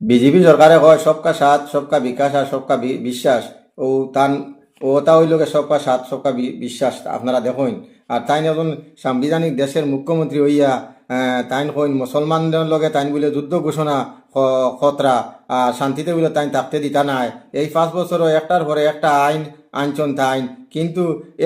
BJP সরকারে হয়, সবকা সাথ, সবকা বিকাশ আর সবকা বিশ্বাস। ও তান, ও তা ওই গে সবকা সাথ, সবকা বিশ্বাস, আপনারা দেখুন। আর তাই এখন সাংবিধানিক দেশের মুখ্যমন্ত্রী হইয়া তাইন হইন মুসলমানদের লগে তাইন বলে যুদ্ধ ঘোষণা খতরা, আর শান্তিতে বলে তাইন থাকতে দিতা নাই। এই পাঁচ বছরও একটার পরে একটা আইন আনছন তাইন কিন্তু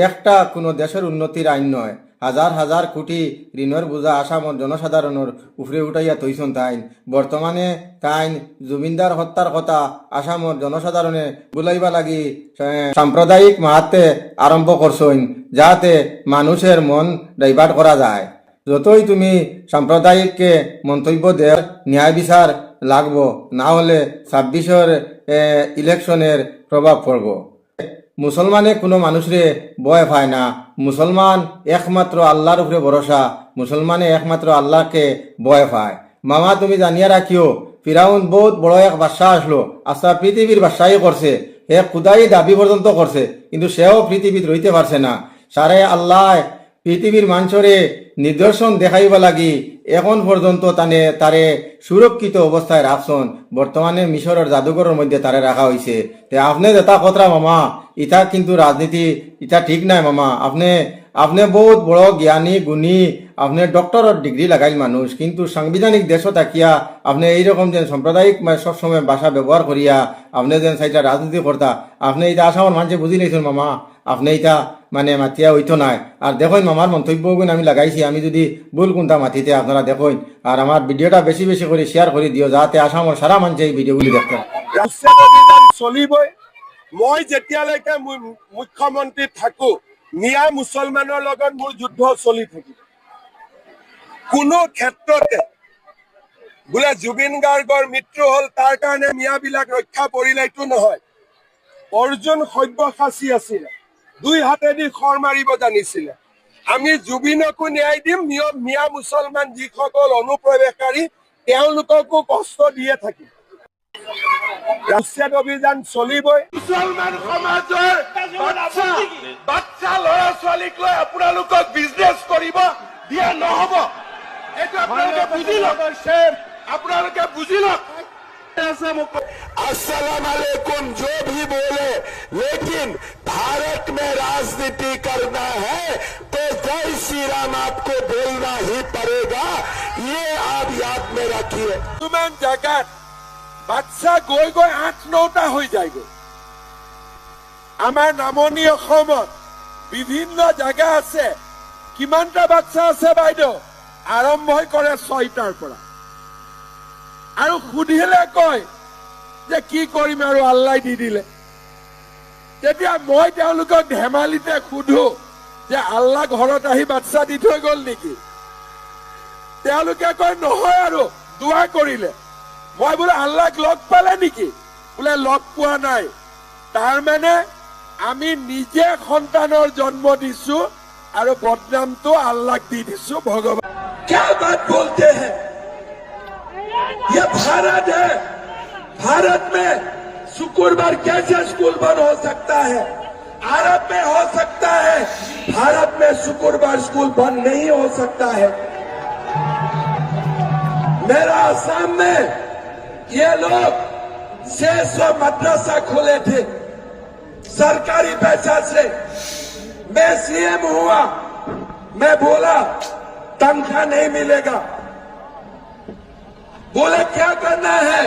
একটা কোনো দেশের উন্নতির আইন নয়। হাজার হাজার কোটি ঋণের বোঝা আসামর জনসাধারণের উপরে উঠাইয়া তৈছন তাইন। বর্তমানে তাইন জমিনদার হত্যার কথা আসামর জনসাধারণে বুলাইবা লাগি সাম্প্রদায়িক মাহাতে আরম্ভ করছইন যাতে মানুষের মন ডাইভার্ট করা যায়। যতই তুমি সাম্প্রদায়িককে মন্তব্য দেয় ন্যায় বিচার লাগবো না হলে ছাব্বিশের ইলেকশনের প্রভাব পড়ব মুসলমানে কোনো মানুষরে ভয় পায় না। মুসলমান একমাত্র আল্লাহর উপরে ভরসা, মুসলমানে একমাত্র আল্লাহকে ভয় পায়। মামা, তুমি জানিয়া রাখিও, ফিরাউন বহুত বড় এক বাদশাহ আসলো। আস্তা পৃথিবীর বাদশাহী করছে। হে খুদাই দাবি পর্যন্ত করছে, কিন্তু সেও পৃথিবীত রইতে পারছে না। সারে আল্লাহ পৃথিবীর মানুষরে নিদর্শন দেখাইবা লাগি, এখন পর্যন্ত তানে তারে সুরক্ষিত অবস্থায় রাখছন বর্তমানে মিশরের জাদুঘরের মধ্যে তারে রাখা হয়েছে তে আপনি যেটা কথা মামা ইটা কিন্তু রাজনীতি ইটা ঠিক নাই মামা। আপনি আপনি বহুত বড় জ্ঞানী, গুণী, আপনি ডক্টরের ডিগ্রি লাগাইল মানুষ কিন্তু সাংবিধানিক দেশ তাকিয়া আপনি এইরকম যে সাম্প্রদায়িক সবসময় ভাষা ব্যবহার করিয়া, আপনি যেন সাইটা রাজনীতি করতা আপনি এটা আসামের মানুষে বুঝি লাইছেন মামা। আপনি এটা মানে মাতিয়া হইতো নাই। আর দেখুন আমার মন্তব্যগুলো আমি লাগাইছি, আমি যদি ভুল কোনটা মাতিতে আপনারা দেখুন আর আমার ভিডিওটা বেশি বেশি করে শেয়ার করে দিও যাতে আসামের সারা মানুষে এই ভিডিওগুলি দেখতে। চলিবই। মই যেতিয়ালৈকে মু- মুখ্যমন্ত্ৰী থাকো মিয়া মুছলমানৰ লগত মোৰ যুদ্ধ চলি থাকিব। কোনো ক্ষেত্ৰতে, বোলে জুবিন গাৰ্গৰ মৃত্যু হ'ল, তাৰ কাৰণে মিয়াবিলাক ৰক্ষা পৰিলে এইটো নহয়। অৰ্জুন সব্যসাচী আছিলে। দুই হাতেদি খৰ মাৰিব জানিছিলে। আমি জুবিনকো ন্যায় দিম মিয়া মুছলমান যিসকল অনুপ্ৰৱেশকাৰী তেওঁলোককো কষ্ট দিয়ে থাকিম। উচ্ছেদ অভিযান চলিবই। মুছলমান সমাজৰ বাচ্চা বাচ্চা ল'ৰা ছোৱালীক লৈ আপোনালোকক বিজনেছ কৰিব দিয়া নহ'ব। এইটো আপোনালোকে বুজি লওক। আপোনালোকে বুজি লওক। अस्सलाम वालेकुम जो भी बोले लेकिन भारत में राजनीति करना है तो जय श्री राम आपको बोलना ही पड़ेगा ये आप याद में रखिए কিমান জায়গাত বাচ্চা গৈ গৈ আঠ নটা হৈ যায়গৈ আমাৰ নামনি অসমত বিভিন্ন জাগা আছে কিমানটা বাচ্চা আছে বাইদেউ আৰম্ভই কৰে ছয়টাৰ পৰা আৰু সুধিলে কয় যে কি কৰিম আৰু আল্লাই দি দিলে তেতিয়া মই তেওঁলোকক ধেমালিতে সুধো যে আল্লাহ ঘৰত আহি বাচ্চা দি থৈ গ'ল নেকি তেওঁলোকে কয় নহয় আৰু দোৱা কৰিলে মই বোলে আল্লাহক লগ পালে নেকি বোলে লগ পোৱা নাই তাৰমানে আমি নিজে সন্তানৰ জন্ম দিছো আৰু বদনামটো আল্লাহক দি দিছো ভগৱান क्या बात बोलते हैं ये भारत है। भारत में शुक्रवार कैसे स्कूल बंद हो सकता है? अरब में हो सकता है। भारत में शुक्रवार स्कूल बंद नहीं हो सकता है। मेरा आसाम में ये लोग छह सौ मदरसा खोले थे। सरकारी पैसा से। मैं सीएम हुआ। मैं बोला, तनख्वाह नहीं मिलेगा। बोले, क्या करना है?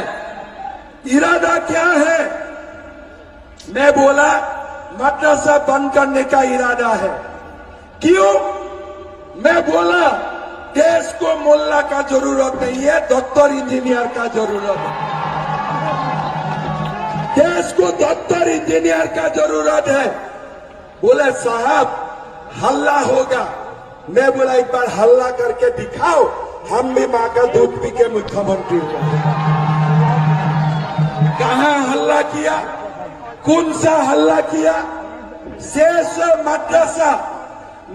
इरादा क्या है? मैं बोला, मदरसा बंद करने का इरादा है। क्यों? मैं बोला, देश को मोल्ला का ज़रूरत नहीं है डॉक्टर इंजीनियर का ज़रूरत है। देश को डॉक्टर इंजीनियर का ज़रूरत है। बोले, साहब, हल्ला होगा। मैं बोला, एक बार हल्ला करके दिखाओ। हम भी माँ का दूध पी के मुख्यमंत्री कहा हल्ला किया? कौन सा हल्ला किया? शेष मद्रासा।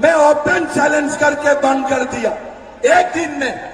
मैं ओपन चैलेंज करके बंद कर दिया। एक दिन में।